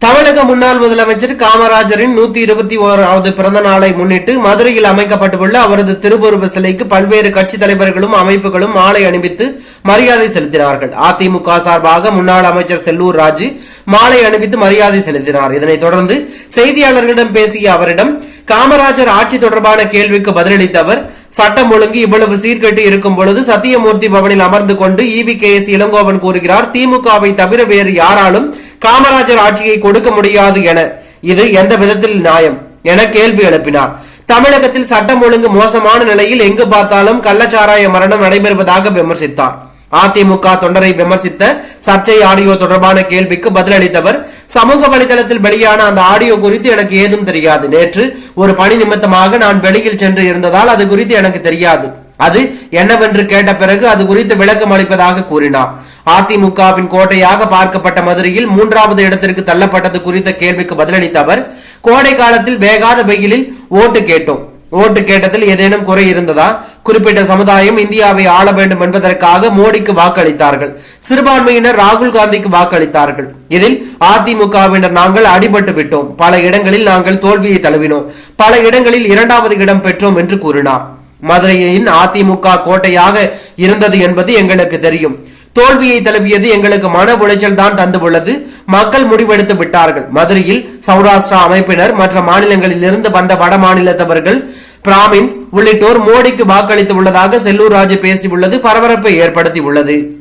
தமிழக முன்னாள் முதலமைச்சர் காமராஜரின் நூத்தி இருபத்தி ஓராவது பிறந்த நாளை முன்னிட்டு மதுரையில் அமைக்கப்பட்டுள்ள அவரது திருவுருவ சிலைக்கு பல்வேறு கட்சித் தலைவர்களும் அமைப்புகளும் மாலை அணிவித்து மரியாதை செலுத்தினார்கள். அதிமுக சார்பாக முன்னாள் அமைச்சர் செல்லூர் ராஜு மாலை அணிவித்து மரியாதை செலுத்தினார். இதனைத் தொடர்ந்து செய்தியாளர்களிடம் பேசிய அவரிடம் காமராஜர் ஆட்சி தொடர்பான கேள்விக்கு பதிலளித்த அவர் சட்டம் ஒழுங்கு இவ்வளவு சீர்கட்டு இருக்கும் பொழுது சத்தியமூர்த்தி பவனில் அமர்ந்து கொண்டு இவி கே எஸ் இளங்கோவன் கூறுகிறார் திமுகவை தவிர வேறு யாராலும் காமராஜர் ஆட்சியை கொடுக்க முடியாது என இது எந்த விதத்தில் நியாயம் என கேள்வி எழுப்பினார். தமிழகத்தில் சட்டம் ஒழுங்கு மோசமான நிலையில் எங்கு பார்த்தாலும் கள்ளச்சாராய மரணம் நடைபெறுவதாக விமர்சித்தார். அதிமுக தொண்டரை விமர்சித்த சர்ச்சை ஆடியோ தொடர்பான கேள்விக்கு பதிலளித்தவர் சமூக வலைதளத்தில் வெளியான அந்த ஆடியோ குறித்து எனக்கு ஏதும் தெரியாது. நேற்று ஒரு பணி நிமித்தமாக நான் வெளியில் சென்று இருந்ததால் அது குறித்து எனக்கு தெரியாது. அது என்னவென்று கேட்ட பிறகு அது குறித்து விளக்கம் அளிப்பதாக கூறினார். அதிமுகவின் கோட்டையாக பார்க்கப்பட்ட மதுரையில் மூன்றாவது இடத்திற்கு தள்ளப்பட்டது குறித்த கேள்விக்கு பதிலளித்த அவர் கோடை காலத்தில் வேகாத வெயிலில் ஓட்டு கேட்டோம். ஓட்டு கேட்டதில் ஏதேனும் குறை இருந்ததா? குறிப்பிட்ட சமுதாயம் இந்தியாவை ஆள வேண்டும் என்பதற்காக மோடிக்கு வாக்களித்தார்கள். சிறுபான்மையினர் ராகுல் காந்திக்கு வாக்களித்தார்கள். இதில் அதிமுகவினர் நாங்கள் அடிபட்டு விட்டோம். பல இடங்களில் நாங்கள் தோல்வியை தழுவினோம். பல இடங்களில் இரண்டாவது இடம் பெற்றோம் என்று கூறினார். மதுரையின் அதிமுக கோட்டையாக இருந்தது என்பது எங்களுக்கு தெரியும். தோல்வியை தழுவியது எங்களுக்கு மன உளைச்சல் தான் தந்துள்ளது. மக்கள் முடிவெடுத்து விட்டார்கள். மதுரையில் சௌராஷ்டிரா அமைப்பினர் மற்ற மாநிலங்களில் இருந்து வந்த வட மாநிலத்தவர்கள் பிராமின்ஸ் உள்ளிட்டோர் மோடிக்கு வாக்களித்து உள்ளதாக செல்லூர் ராஜு பேசியுள்ளது பரபரப்பை ஏற்படுத்தி உள்ளது